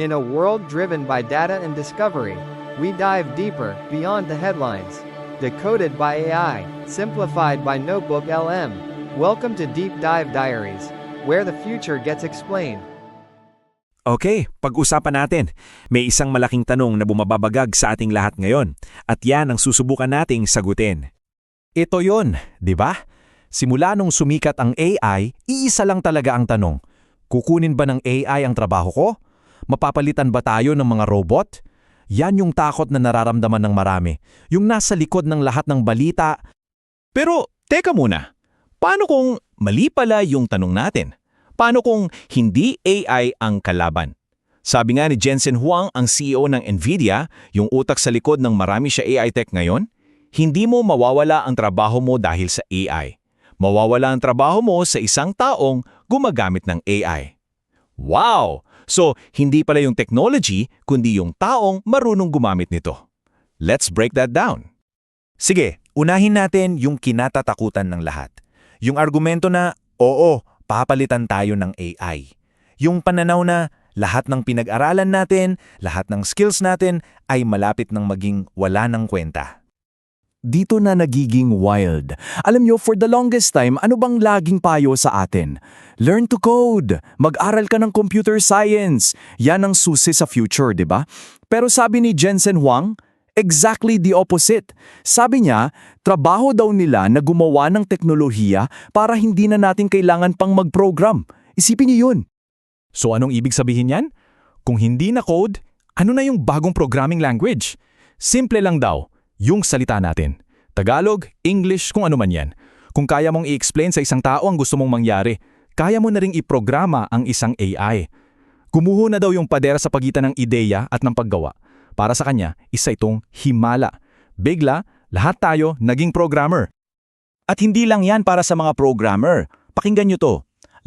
In a world driven by data and discovery, we dive deeper, beyond the headlines. Decoded by AI, simplified by Notebook LM. Welcome to Deep Dive Diaries, where the future gets explained. Okay, pag-usapan natin. May isang malaking tanong na bumababagag sa ating lahat ngayon at yan ang susubukan nating sagutin. Ito yon, di ba? Simula nung sumikat ang AI, iisa lang talaga ang tanong. Kukunin ba ng AI ang trabaho ko? Mapapalitan ba tayo ng mga robot? Yan yung takot na nararamdaman ng marami. Yung nasa likod ng lahat ng balita. Pero, teka muna. Paano kung mali pala yung tanong natin? Paano kung hindi AI ang kalaban? Sabi nga ni Jensen Huang, ang CEO ng NVIDIA, yung utak sa likod ng marami siya AI tech ngayon, hindi mo mawawala ang trabaho mo dahil sa AI. Mawawala ang trabaho mo sa isang taong gumagamit ng AI. Wow! So, hindi pala yung technology, kundi yung taong marunong gumamit nito. Let's break that down. Sige, unahin natin yung kinatatakutan ng lahat. Yung argumento na, oo, papalitan tayo ng AI. Yung pananaw na lahat ng pinag-aralan natin, lahat ng skills natin ay malapit ng maging wala ng kwenta. Dito na nagiging wild. Alam nyo, for the longest time, ano bang laging payo sa atin? Learn to code. Mag-aral ka ng computer science. Yan ang susi sa future, di ba? Pero sabi ni Jensen Huang, exactly the opposite. Sabi niya, trabaho daw nila na gumawa ng teknolohiya para hindi na natin kailangan pang mag-program. Isipin niyo yun. So anong ibig sabihin yan? Kung hindi na code, ano na yung bagong programming language? Simple lang daw, yung salita natin. Tagalog, English, kung ano man yan. Kung kaya mong i-explain sa isang tao ang gusto mong mangyari, kaya mo na ring iprograma ang isang AI. Gumuho na daw yung padera sa pagitan ng ideya at ng paggawa. Para sa kanya, isa itong himala. Bigla, lahat tayo naging programmer. At hindi lang yan para sa mga programmer. Pakinggan nyo to.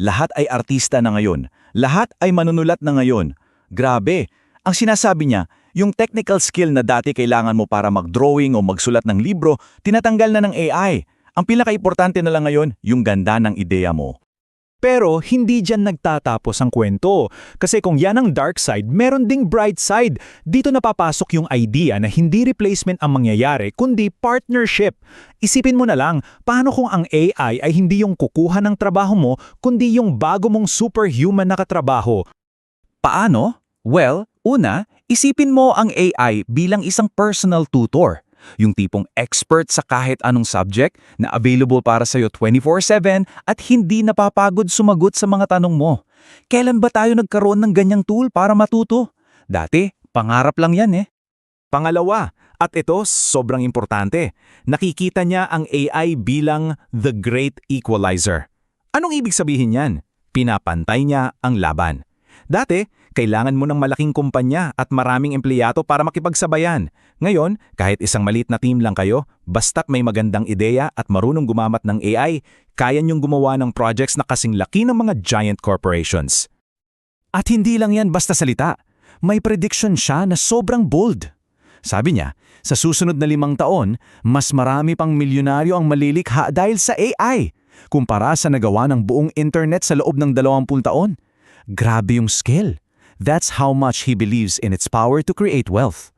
Lahat ay artista na ngayon. Lahat ay manunulat na ngayon. Grabe. Ang sinasabi niya, yung technical skill na dati kailangan mo para mag-drawing o magsulat ng libro, tinatanggal na ng AI. Ang pinaka-importante na lang ngayon, yung ganda ng ideya mo. Pero hindi dyan nagtatapos ang kwento. Kasi kung yan ang dark side, meron ding bright side. Dito napapasok yung idea na hindi replacement ang mangyayari, kundi partnership. Isipin mo na lang, paano kung ang AI ay hindi yung kukuha ng trabaho mo, kundi yung bago mong superhuman na katrabaho? Paano? Well, una, isipin mo ang AI bilang isang personal tutor. Yung tipong expert sa kahit anong subject na available para sa'yo 24-7 at hindi napapagod sumagot sa mga tanong mo. Kailan ba tayo nagkaroon ng ganyang tool para matuto? Dati, pangarap lang yan eh. Pangalawa, at ito sobrang importante, nakikita niya ang AI bilang the great equalizer. Anong ibig sabihin yan? Pinapantay niya ang laban. Dati, kailangan mo ng malaking kumpanya at maraming empleyado para makipagsabayan. Ngayon, kahit isang maliit na team lang kayo, basta't may magandang ideya at marunong gumamat ng AI, kaya niyong gumawa ng projects na kasing laki ng mga giant corporations. At hindi lang yan basta salita. May prediction siya na sobrang bold. Sabi niya, sa susunod na limang taon, mas marami pang milyonaryo ang malilikha dahil sa AI, kumpara sa nagawa ng buong internet sa loob ng 20 taon. Grabe yung scale. That's how much he believes in its power to create wealth.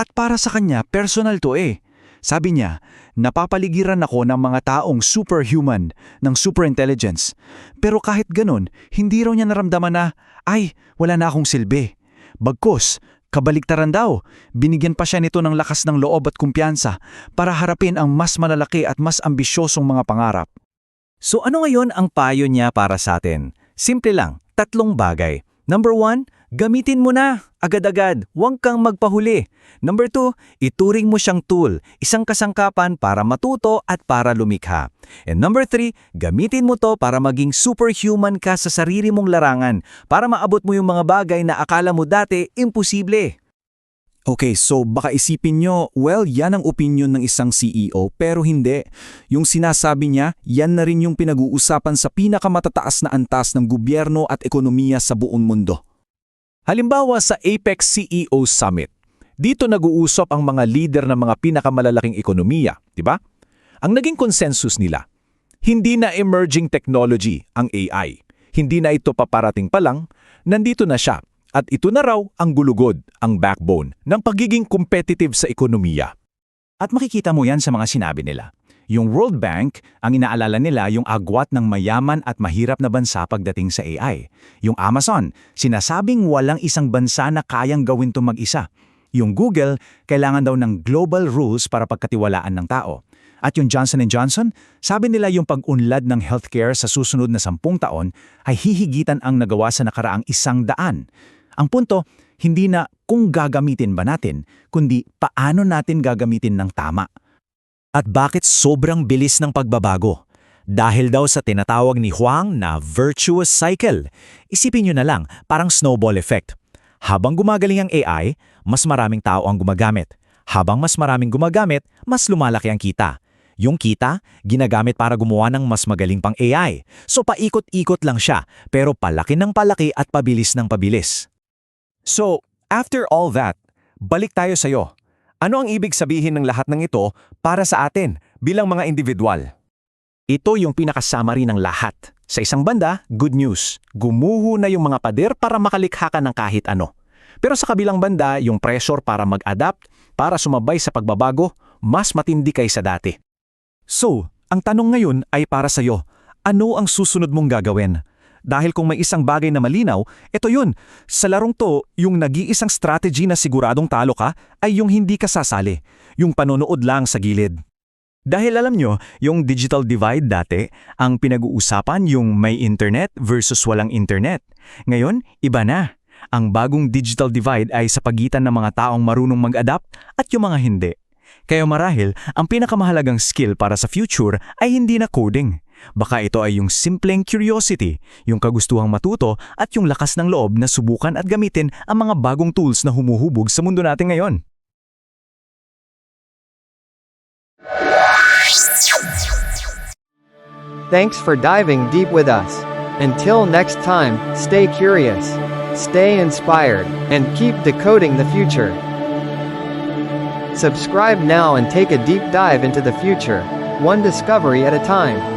At para sa kanya, personal to eh. Sabi niya, napapaligiran ako ng mga taong superhuman, ng superintelligence. Pero kahit ganun, hindi raw niya naramdaman na, ay, wala na akong silbi. Bagkus, kabaligtaran daw, binigyan pa siya nito ng lakas ng loob at kumpiyansa para harapin ang mas malalaki at mas ambisyosong mga pangarap. So ano ngayon ang payo niya para sa atin? Simple lang, tatlong bagay. Number one, gamitin mo na, agad-agad, huwag kang magpahuli. Number two, ituring mo siyang tool, isang kasangkapan para matuto at para lumikha. And number three, gamitin mo to para maging superhuman ka sa sarili mong larangan, para maabot mo yung mga bagay na akala mo dati imposible. Okay, so baka isipin nyo, well, yan ang opinion ng isang CEO, pero hindi. Yung sinasabi niya, yan na rin yung pinag-uusapan sa pinakamatataas na antas ng gobyerno at ekonomiya sa buong mundo. Halimbawa sa APEC CEO Summit, dito nag-uusap ang mga leader ng mga pinakamalalaking ekonomiya, di ba? Ang naging consensus nila, hindi na emerging technology ang AI. Hindi na ito paparating pa lang, nandito na siya At ito na raw ang gulugod, ang backbone ng pagiging competitive sa ekonomiya. At makikita mo yan sa mga sinabi nila. Yung World Bank, ang inaalala nila yung agwat ng mayaman at mahirap na bansa pagdating sa AI. Yung Amazon, sinasabing walang isang bansa na kayang gawin to mag-isa. Yung Google, kailangan daw ng global rules para pagkatiwalaan ng tao. At yung Johnson Johnson, sabi nila yung pag-unlad ng healthcare sa susunod na sampung taon ay hihigitan ang nagawa sa nakaraang isang daan. Ang punto, hindi na kung gagamitin ba natin, kundi paano natin gagamitin ng tama. At bakit sobrang bilis ng pagbabago? Dahil daw sa tinatawag ni Huang na virtuous cycle. Isipin nyo na lang, parang snowball effect. Habang gumagaling ang AI, mas maraming tao ang gumagamit. Habang mas maraming gumagamit, mas lumalaki ang kita. Yung kita, ginagamit para gumawa ng mas magaling pang AI. So paikot-ikot lang siya, pero palaki ng palaki at pabilis ng pabilis. So, after all that, balik tayo sa'yo. Ano ang ibig sabihin ng lahat ng ito para sa atin bilang mga individual? Ito yung pinakasummary ng lahat. Sa isang banda, good news. Gumuho na yung mga pader para makalikha ka ng kahit ano. Pero sa kabilang banda, yung pressure para mag-adapt, para sumabay sa pagbabago, mas matindi kaysa dati. So, ang tanong ngayon ay para sa'yo. Ano ang susunod mong gagawin? Dahil kung may isang bagay na malinaw, ito yun. Sa larong to, yung nag-iisang strategy na siguradong talo ka ay yung hindi ka sasali. Yung panonood lang sa gilid. Dahil alam nyo, yung digital divide dati, ang pinag-uusapan yung may internet versus walang internet. Ngayon, iba na. Ang bagong digital divide ay sa pagitan ng mga taong marunong mag-adapt at yung mga hindi. Kaya marahil, ang pinakamahalagang skill para sa future ay hindi na coding. Baka ito ay yung simpleng curiosity, yung kagustuhang matuto at yung lakas ng loob na subukan at gamitin ang mga bagong tools na humuhubog sa mundo natin ngayon. Thanks for diving deep with us. Until next time, stay curious, stay inspired, and keep decoding the future. Subscribe now and take a deep dive into the future, one discovery at a time.